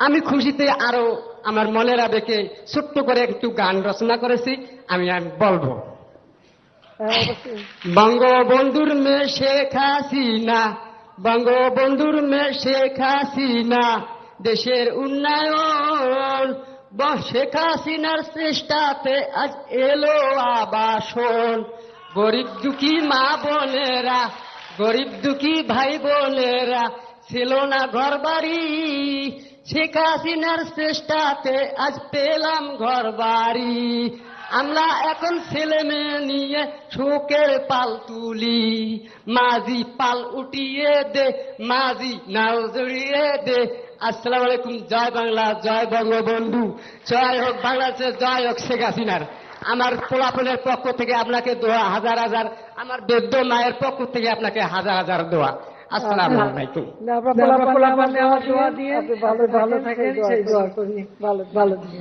আমি খুশিতে আরও আমার মনের আবেগে ছোট্ট করে একটু গান রচনা করেছি আমি বলব হ্যাঁ। বঙ্গবন্ধুর মেয়ে শেখ হাসিনা বঙ্গবন্ধুর মেয়ে শেখ হাসিনা দেশের উন্নয়ন শেখ হাসিনার চেষ্টাতে আজ এলো আবাসন গরিব দুঃখী মা বোনেরা গরিব দুঃখী ভাই বোনেরা ছিল না ঘর বাড়ি শেখ হাসিনার চেষ্টাতে আজ পেলাম ঘর বাড়ি আমরা এখন ছেলে মেয়ে নিয়ে শোকের পাল তুলি। মাঝি পাল উঠিয়ে দে, মাঝি নাও জড়িয়ে দে। আসসালামু আলাইকুম, জয় বাংলা, জয় বঙ্গবন্ধু। জয় হোক বাংলাদেশের জয় হোক শেখ হাসিনার। আমার পোলাপনের পক্ষ থেকে আপনাকে দোয়া, হাজার হাজার। আমার বেদ্য মায়ের পক্ষ থেকে আপনাকে হাজার হাজার দোয়া। আসসালামু আলাইকুম। না, আপনার পোলাপান নেওয়া দোয়া দিয়ে আপনি ভালো ভালো থাকেন সেই দোয়া করি ভালো ভালো দিয়ে